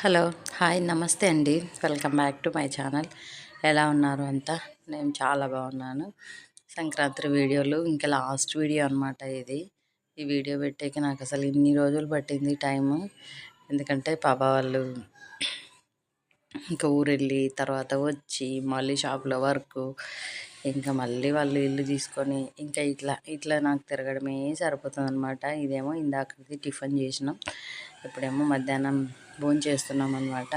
Hello hi నమస్తే అండి. Welcome back to my channel. ఎలా ఉన్నారు అంతా? నేను చాలా బాగున్నాను. సంక్రాంతి వీడియోలు ఇంకా లాస్ట్ వీడియో అనమాట ఇది. ఈ వీడియో పెట్టేకి నాకు అసలు ఇన్ని రోజులు పట్టింది టైము. ఎందుకంటే పాప వాళ్ళు ఇంకా ఊరెళ్ళి తర్వాత వచ్చి మళ్ళీ షాప్లో వర్క్ ఇంకా మళ్ళీ వాళ్ళు ఇల్లు తీసుకొని ఇంకా ఇట్లా ఇట్లా నాకు తిరగడమే సరిపోతుంది అనమాట ఇదేమో ఇందాకది టిఫిన్ చేసినాం. ఇప్పుడేమో మధ్యాహ్నం భోజనం చేస్తున్నాం అనమాట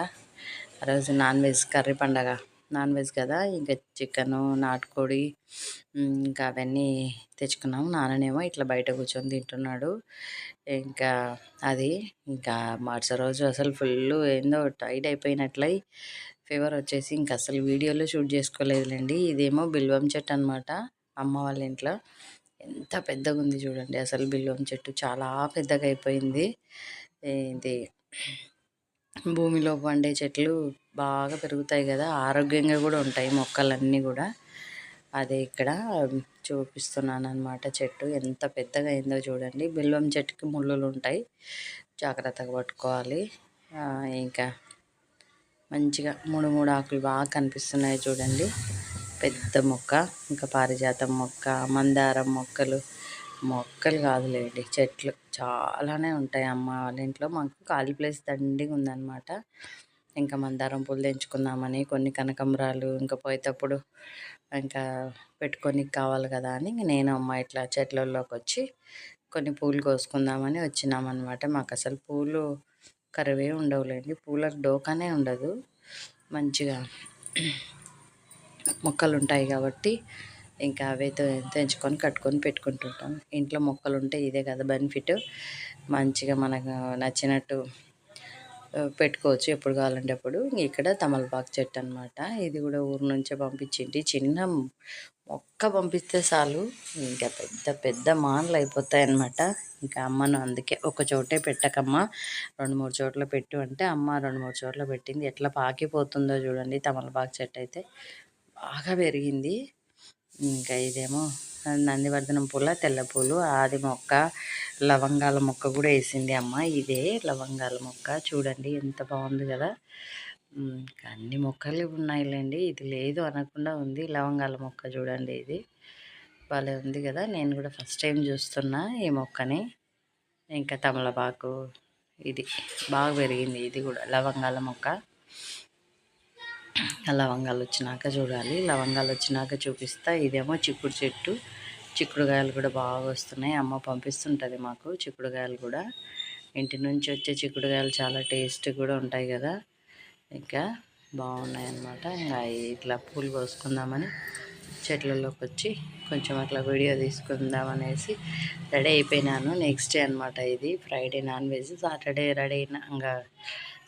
ఆ రోజు నాన్ వెజ్ కర్రీ పండగ. నాన్ వెజ్ కదా ఇంకా చికెను నాటుకోడి ఇంకా అవన్నీ తెచ్చుకున్నాం. నాన్ననేమో ఇట్లా బయట కూర్చొని తింటున్నాడు. ఇంకా అది ఇంకా మరుస రోజు అసలు ఫుల్ ఏందో టైట్ అయిపోయినట్లయి ఫీవర్ వచ్చేసి ఇంక అసలు వీడియోలో షూట్ చేసుకోలేదులేండి. ఇదేమో బిల్వం చెట్టు అనమాట అమ్మ వాళ్ళ ఇంట్లో. ఎంత పెద్దగా ఉంది చూడండి అసలు బిల్వం చెట్టు. చాలా పెద్దగా అయిపోయింది. ఇది భూమిలో పండే చెట్లు బాగా పెరుగుతాయి కదా. ఆరోగ్యంగా కూడా ఉంటాయి మొక్కలన్నీ కూడా. అదే ఇక్కడ చూపిస్తున్నాను అనమాట చెట్టు. ఎంత పెద్దగా అయిందో చూడండి. బిల్వం చెట్టుకి ముళ్ళులు ఉంటాయి. జాగ్రత్తగా పట్టుకోవాలి. ఇంకా మంచిగా మూడు మూడు ఆకులు బాగా కనిపిస్తున్నాయి చూడండి. పెద్ద మొక్క ఇంకా పారిజాతం మొక్క మందారం మొక్కలు. మొక్కలు కాదులేండి చెట్లు. చాలానే ఉంటాయి అమ్మ వాళ్ళ ఇంట్లో. మాకు ఖాళీ ప్లేస్ దండిగా ఉందన్నమాట. ఇంకా మందారం పూలు తెంచుకుందామని కొన్ని కనకంబరాలు ఇంకా పోయేటప్పుడు ఇంకా పెట్టుకొని కావాలి కదా అని నేను అమ్మ ఇట్లా చెట్లలోకి వచ్చి కొన్ని పూలు కోసుకుందామని వచ్చినామన్నమాట. మాకు అసలు పూలు కరువే ఉండవులేండి. పూలకు డోకానే ఉండదు. మంచిగా మొక్కలు ఉంటాయి కాబట్టి ఇంకా అవే తెంచుకొని కట్టుకొని పెట్టుకుంటుంటాం. ఇంట్లో మొక్కలు ఉంటే ఇదే కదా బెనిఫిట్. మంచిగా మనకు నచ్చినట్టు పెట్టుకోవచ్చు ఎప్పుడు కావాలంటే అప్పుడు. ఇక్కడ తమలపాకు చెట్టు అనమాట ఇది కూడా ఊరు నుంచే పంపించింది చిన్న మొక్క పంపిస్తే చాలు. ఇంకా పెద్ద పెద్ద మానలు అయిపోతాయనమాట ఇంకా అమ్మను అందుకే ఒక చోటే పెట్టకమ్మ. రెండు మూడు చోట్ల పెట్టు అంటే అమ్మ రెండు మూడు చోట్ల పెట్టింది. ఎట్లా పాకిపోతుందో చూడండి. తమలపాకు చెట్టు అయితే బాగా పెరిగింది. ఇంకా ఇదేమో నందివర్ధనం పూల తెల్ల పూలు ఆది మొక్క లవంగాల మొక్క కూడా వేసింది అమ్మ. ఇదే లవంగాల మొక్క. చూడండి ఎంత బాగుంది కదా. అన్ని మొక్కలు ఉన్నాయిలేండి. ఇది లేదు అనకుండా ఉంది. లవంగాల మొక్క చూడండి ఇది. భలే ఉంది కదా. నేను కూడా ఫస్ట్ టైం చూస్తున్నా ఈ మొక్కని. ఇంకా తమలపాకు ఇది బాగా పెరిగింది. ఇది కూడా లవంగాల మొక్క. లవంగాలు వచ్చినాక చూడాలి. లవంగాలు వచ్చినాక చూపిస్తా. ఇదేమో చిక్కుడు చెట్టు. చిక్కుడుకాయలు కూడా బాగా వస్తున్నాయి. అమ్మ పంపిస్తుంటుంది మాకు చిక్కుడుకాయలు కూడా. ఇంటి నుంచి వచ్చే చిక్కుడుకాయలు చాలా టేస్ట్ కూడా ఉంటాయి కదా. ఇంకా బాగున్నాయన్నమాట. ఇంకా ఇట్లా పూలు కోసుకుందామని చెట్లలోకి వచ్చి కొంచెం అట్లా వీడియో తీసుకుందాం అనేసి రెడీ అయిపోయినాను. నెక్స్ట్ డే అనమాట ఇది. Friday non veg Saturday ready అయినా ఇంకా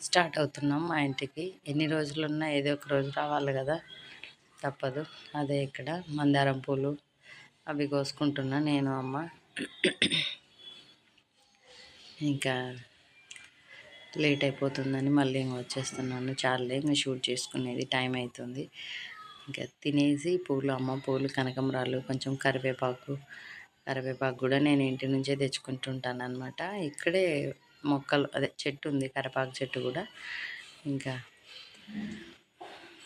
స్టార్ట్ అవుతున్నాం మా ఇంటికి. ఎన్ని రోజులు ఉన్నా ఏదో ఒక రోజు రావాలి కదా. తప్పదు. అదే ఇక్కడ మందారం పూలు అవి కోసుకుంటున్నా నేను అమ్మ. ఇంకా లేట్ అయిపోతుందని మళ్ళీ ఇంకా వచ్చేస్తున్నాను. చాలే ఇంకా షూట్ చేసుకునేది టైం అవుతుంది ఇంకా తినేసి పూలు అమ్మ పూలు కనకమరాలు కొంచెం కరివేపాకు కరివేపాకు కూడా నేను ఇంటి నుంచే తెచ్చుకుంటుంటాను అనమాట ఇక్కడే మొక్కలు అదే చెట్టు ఉంది కరివేపాకు చెట్టు కూడా. ఇంకా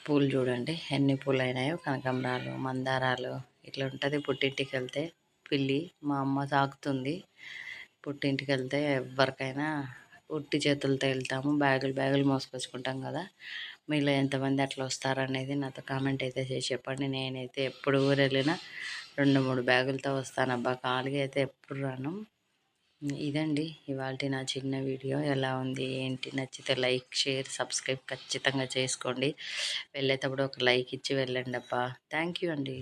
పూలు చూడండి ఎన్ని పూలు అయినాయో కనకమరాలు మందారాలు ఇట్లా ఉంటుంది పుట్టింటికి వెళ్తే పిల్లి మా అమ్మ సాకుతుంది. పుట్టింటికి వెళ్తే ఎవరికైనా ఉట్టి చేతులతో వెళ్తాము బ్యాగులు బ్యాగులు మోసుకొచ్చుకుంటాం కదా. మీలో ఎంతమంది అట్లా వస్తారనేది నాతో కామెంట్ అయితే చేసి చెప్పండి. నేనైతే ఎప్పుడు ఊరు వెళ్ళినా రెండు మూడు బ్యాగులతో వస్తాను అబ్బా ఖాళీగా అయితే ఎప్పుడు రాను. ఇదండి ఇవాళ నా చిన్న వీడియో. ఎలా ఉంది ఏంటి? నచ్చితే లైక్ షేర్ సబ్స్క్రైబ్ ఖచ్చితంగా చేసుకోండి. వెళ్ళేటప్పుడు ఒక లైక్ ఇచ్చి వెళ్ళండి అబ్బా థ్యాంక్ యూ అండి.